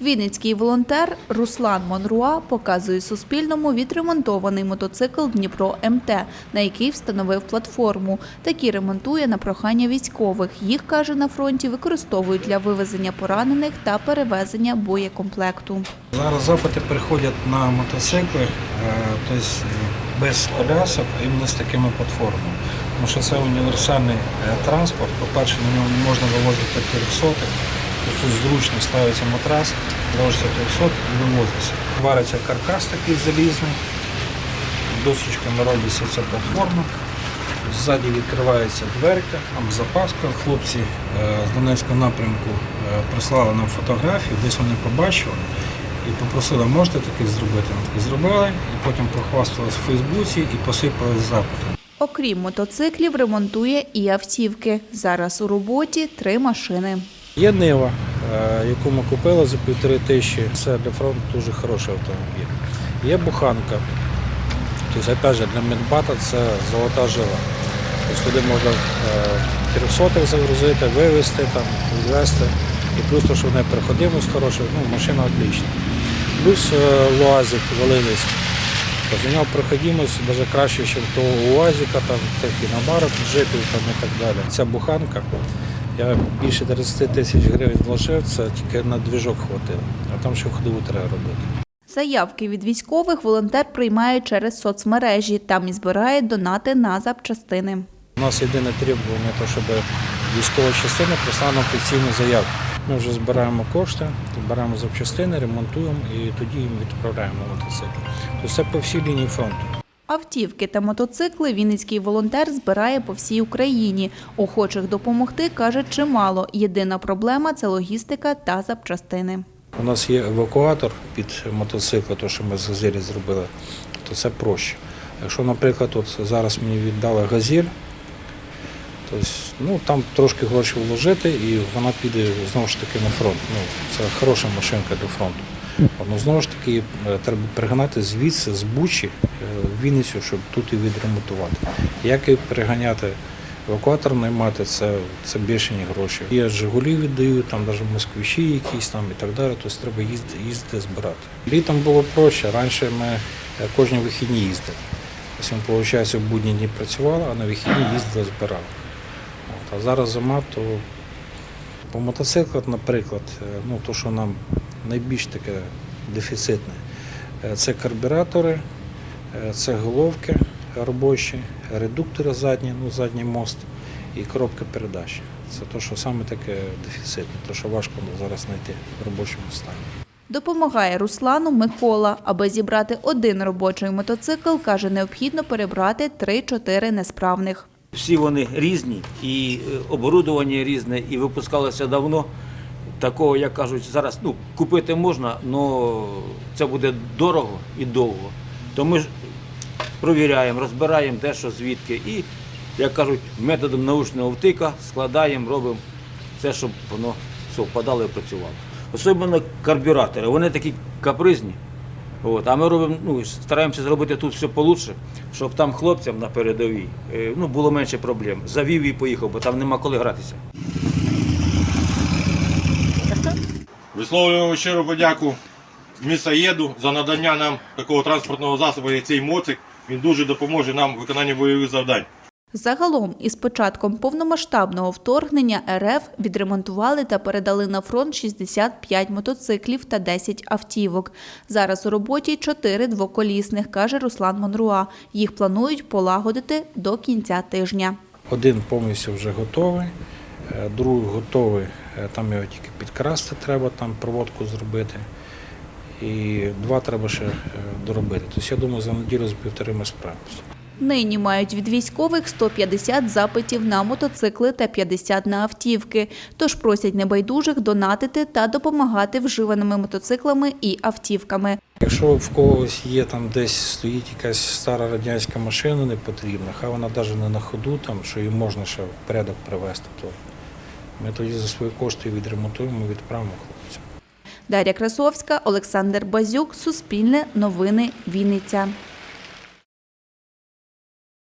Вінницький волонтер Руслан Монруа показує Суспільному відремонтований мотоцикл Дніпро МТ, на який встановив платформу. Такі ремонтує на прохання військових. Їх, каже, на фронті використовують для вивезення поранених та перевезення боєкомплекту. Зараз запити приходять на мотоцикли, тобто без колясок, іменно з такими платформами. Тому що це універсальний е, транспорт. По-перше, на ньому можна вивозити 300 Тут зручно ставиться матрас, ложиться 300 і вивозиться. Вариться каркас такий залізний, досочками робиться ця платформа. Ззаді відкривається дверка, там запаска. Хлопці е, з Донецького напрямку е, прислали нам фотографію, десь вони побачили і попросили, можете таке зробити. І зробили, і потім прохвасталися в Фейсбуці і посипали запити. Окрім мотоциклів, ремонтує і автівки. Зараз у роботі три машини. Є Нива, е, яку ми купили за півтори тисячі. Це для фронту дуже хороший автомобіль. Є буханка. Тобто, опять же, для Мінбата це золота жила. Тобто туди можна е, 300 загрузити, вивезти, там, відвезти. І плюс то, що в неї переходимость хороша, ну, машина отлічна. Плюс е, Луазик Волинець. Тобто у нього проходимость навіть краще, ніж того УАЗіка, там, тих іномарок, джипів там, і так далі. Ця буханка, я більше 30 тисяч гривень вложив, це тільки на двіжок хватило, а там ще ходову треба робити. Заявки від військових волонтер приймає через соцмережі. Там і збирає донати на запчастини. У нас єдине требування, то, щоб військова частина прислала нам офіційну заявку. Ми вже збираємо кошти, беремо запчастини, ремонтуємо і тоді їм відправляємо мотоцикл. Тобто це по всій лінії фронту. Автівки та мотоцикли Вінницький волонтер збирає по всій Україні. Охочих допомогти, каже, чимало. Єдина проблема – це логістика та запчастини. У нас є евакуатор під мотоцикл, то що ми з газелі зробили, то це проще. Якщо, наприклад, от зараз мені віддали газель, то ну, там трошки грошей вложити і вона піде знову ж таки на фронт. Ну, це хороша машинка для фронту. Ну, знову ж таки, е, треба пригнати звідси, з Бучі, е, в Вінницю, щоб тут і відремонтувати. Як і приганяти евакуатор наймати, це, це більшені гроші. Я Жигулі віддаю, там навіть москвичі якісь там і так далі, тобто треба їздити, їздити збирати. Літом було проще, раніше ми е, кожні вихідні їздили. Ось ми, виходить, в будні дні працювали, а на вихідні їздили, збирали. От, а зараз зима, то по мотоциклах, наприклад, ну, то, що нам найбільш таке дефіцитне, е, це карбюратори, е, це головки робочі, редуктори задні, ну, задній мост і коробка передач. Це те, що саме таке дефіцитне, те, що важко зараз знайти в робочому стані. Допомагає Руслану Микола. Аби зібрати один робочий мотоцикл, каже, необхідно перебрати 3-4 несправних. Всі вони різні, і е, оборудування різне, і випускалося давно. Такого, як кажуть, зараз ну, купити можна, але це буде дорого і довго. То ми ж провіряємо, розбираємо де що звідки. І, як кажуть, методом научного втика складаємо, робимо це, щоб воно совпадало і працювало. Особливо карбюратори, вони такі капризні. От, а ми робимо, ну, стараємося зробити тут все получше, щоб там хлопцям на передовій е, ну, було менше проблем. Завів і поїхав, бо там нема коли гратися. Висловлюємо щиру подяку місаєду за надання нам такого транспортного засобу, як цей моцик. Він дуже допоможе нам в виконанні бойових завдань. Загалом, із початком повномасштабного вторгнення РФ відремонтували та передали на фронт 65 мотоциклів та 10 автівок. Зараз у роботі 4 двоколісних, каже Руслан Монруа. Їх планують полагодити до кінця тижня. Один повністю вже готовий, е, другий готовий, там його тільки підкрасти треба, там проводку зробити. І два треба ще е, доробити. Тобто я думаю, за неділю з півтори ми справимося. Нині мають від військових 150 запитів на мотоцикли та 50 на автівки. Тож просять небайдужих донатити та допомагати вживаними мотоциклами і автівками. Якщо в когось є там десь стоїть якась стара радянська машина не потрібна, хай вона навіть не на ходу, там, що її можна ще в порядок привести, то ми тоді за свої кошти відремонтуємо відправимо хлопцям. Дар'я Красовська, Олександр Базюк, Суспільне, Новини, Вінниця.